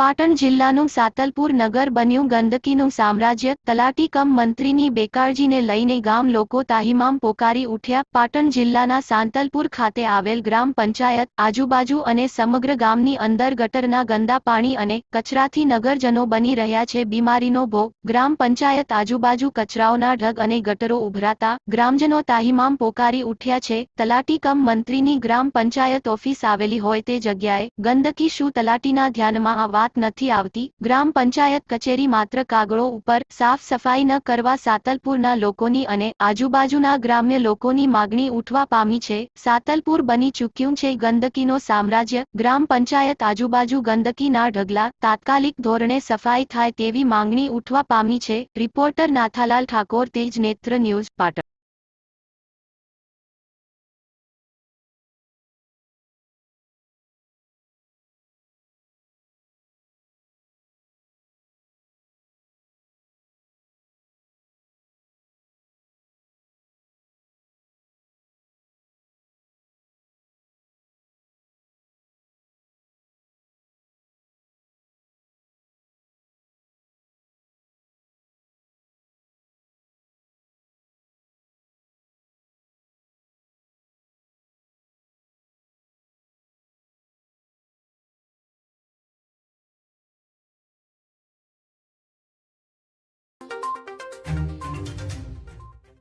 પાટણ જિલ્લાનું સાતલપુર નગર બન્યું ગંદકીનું સામ્રાજ્ય. તલાટી કમ મંત્રીની બેકાળજીને લઈને ગામ લોકો તાહીમામ પોકારી ઉઠ્યા. પાટણ જિલ્લાના સાંતલપુર ખાતે આવેલ ગ્રામ પંચાયત આજુબાજુ અને સમગ્ર ગામની અંદર ગટરના ગંદા પાણી અને કચરાથી નગરજનો બની રહ્યા છે. બીમારીનો ભોગ ગ્રામ પંચાયત આજુબાજુ કચરાઓના ઢગ અને ગટરો ઉભરાતા ગ્રામજનો તાહીમામ પોકારી ઉઠ્યા છે. તલાટી કમ મંત્રીની ગ્રામ પંચાયત ઓફિસ આવેલી હોય તે જગ્યાએ ગંદકી શું? તલાટીના ધ્યાનમાં આ વાત નથી આવતી. ગ્રામ પંચાયત કચેરી માત્ર કાગળો ઉપર સાફ સફાઈ ન કરવા સાતલપુરના લોકોની અને આજુબાજુના ગ્રામ્ય લોકોની માગણી ઉઠવા પામી છે. સાતલપુર બની ચૂક્યું છે ગંદકીનો સામ્રાજ્ય. ગ્રામ પંચાયત આજુબાજુ ગંદકીના ઢગલા તાત્કાલિક ધોરણે સફાઈ થાય તેવી માંગણી ઉઠવા પામી છે. રિપોર્ટર નાથાલાલ ઠાકોર, તેજ નેત્ર ન્યૂઝ, પાટણ.